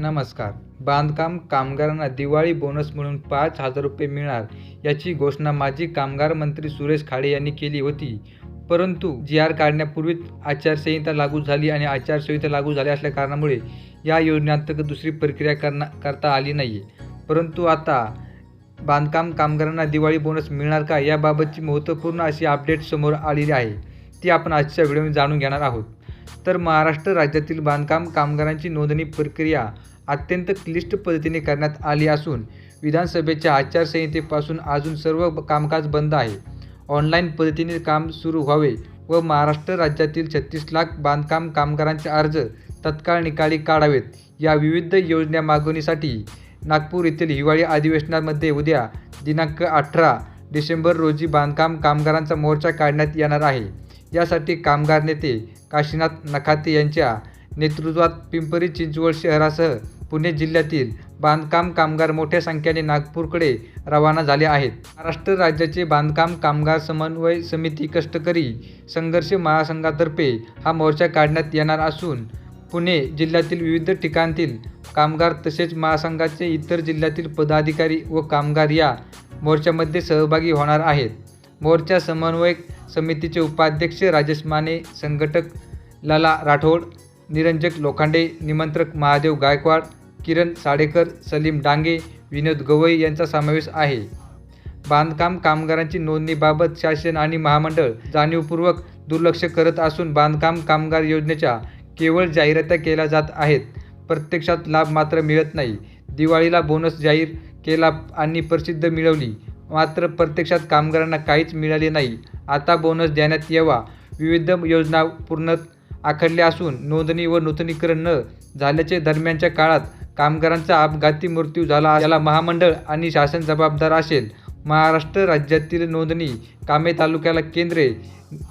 नमस्कार. बांधकाम कामगारांना दिवाळी बोनस म्हणून पाच हजार रुपये मिळणार याची घोषणा माजी कामगार मंत्री सुरेश खाडे यांनी केली होती. परंतु जी आर काढण्यापूर्वीच आचारसंहिता लागू झाली आणि आचारसंहिता लागू झाली असल्या कारणामुळे या योजनेअंतर्गत दुसरी प्रक्रिया करना करता आली नाही आहे परंतु आता बांधकाम कामगारांना दिवाळी बोनस मिळणार का याबाबतची महत्त्वपूर्ण अशी अपडेट समोर आलेली आहे. ती आपण आजच्या व्हिडिओमध्ये जाणून घेणार आहोत. तर महाराष्ट्र राज्यातील बांधकाम कामगारांची नोंदणी प्रक्रिया अत्यंत क्लिष्ट पद्धतीने करण्यात आली असून विधानसभेच्या आचारसंहितेपासून अजून सर्व कामकाज बंद आहे. ऑनलाईन पद्धतीने काम सुरू व्हावे व महाराष्ट्र राज्यातील छत्तीस लाख बांधकाम कामगारांचे अर्ज तत्काळ निकाली काढावेत. या विविध योजना मागवणीसाठी नागपूर येथील हिवाळी अधिवेशनामध्ये उद्या दिनांक अठरा डिसेंबर रोजी बांधकाम कामगारांचा मोर्चा काढण्यात येणार आहे. यासाठी कामगार नेते काशीनाथ नखाते यांच्या नेतृत्वात पिंपरी चिंचवड शहरासह पुणे जिल्ह्यातील बांधकाम कामगार मोठ्या संख्येने नागपूरकडे रवाना झाले आहेत. महाराष्ट्र राज्याचे बांधकाम कामगार समन्वय समिती कष्टकरी संघर्ष महासंघातर्फे हा मोर्चा काढण्यात येणार असून पुणे जिल्ह्यातील विविध ठिकाणतील कामगार तसेच महासंघाचे इतर जिल्ह्यातील पदाधिकारी व कामगार या मोर्चामध्ये सहभागी होणार आहेत. मोर्चा समन्वयक समितीचे उपाध्यक्ष राजेश माने संघटक लाला राठोड निरंजक लोखंडे निमंत्रक महादेव गायकवाड किरण साडेकर सलीम डांगे विनोद गवई यांचा समावेश आहे. बांधकाम कामगारांची नोंदणीबाबत शासन आणि महामंडळ जाणीवपूर्वक दुर्लक्ष करत असून बांधकाम कामगार योजनेच्या केवळ जाहिराती केल्या जात आहेत. प्रत्यक्षात लाभ मात्र मिळत नाही. दिवाळीला बोनस जाहीर केला आणि प्रसिद्ध मिळवली. मात्र प्रत्यक्षात कामगारांना काहीच मिळाले नाही. आता बोनस देण्यात यावा. विविध योजना पूर्ण आखडल्या असून नोंदणी व नूतनीकरण न झाल्याचे दरम्यानच्या काळात कामगारांचा अपघाती मृत्यू झाला याला महामंडळ आणि शासन जबाबदार असेल. महाराष्ट्र राज्यातील नोंदणी कामे तालुक्याला केंद्रे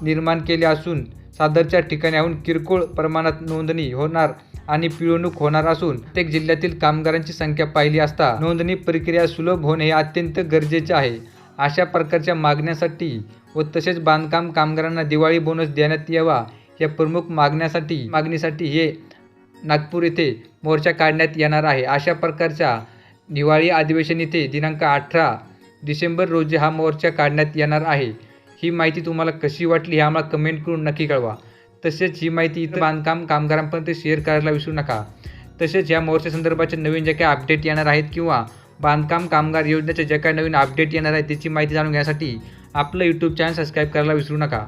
निर्माण केले असून सादरच्या ठिकाणाहून किरकोळ प्रमाणात नोंदणी होणार आणि पिळवणूक होणार असून प्रत्येक जिल्ह्यातील कामगारांची संख्या पाहिली असता नोंदणी प्रक्रिया सुलभ होणे हे अत्यंत गरजेचे आहे. अशा प्रकारच्या मागण्यासाठी व तसेच बांधकाम कामगारांना दिवाळी बोनस देण्यात यावा या प्रमुख मागण्यासाठी मागणीसाठी हे नागपूर येथे मोर्चा काढण्यात येणार आहे. अशा प्रकारच्या दिवाळी अधिवेशन येथे दिनांक अठरा डिसेंबर रोजी हा मोर्चा काढण्यात येणार आहे. ही माहिती तुम्हाला कशी वाटली हे आम्हाला कमेंट करून नक्की कळवा. तसेच ही माहिती इतर बांधकाम कामगारांपर्यंत शेअर करायला विसरू नका. तसेच या मोर्चा संदर्भाचे नवीन जे काही अपडेट येणार आहेत किंवा बांधकाम कामगार योजनेचे जे काही नवीन अपडेट येणार आहेत त्याची माहिती जाणून घेण्यासाठी आपलं यूट्यूब चॅनल सबस्क्राईब करायला विसरू नका.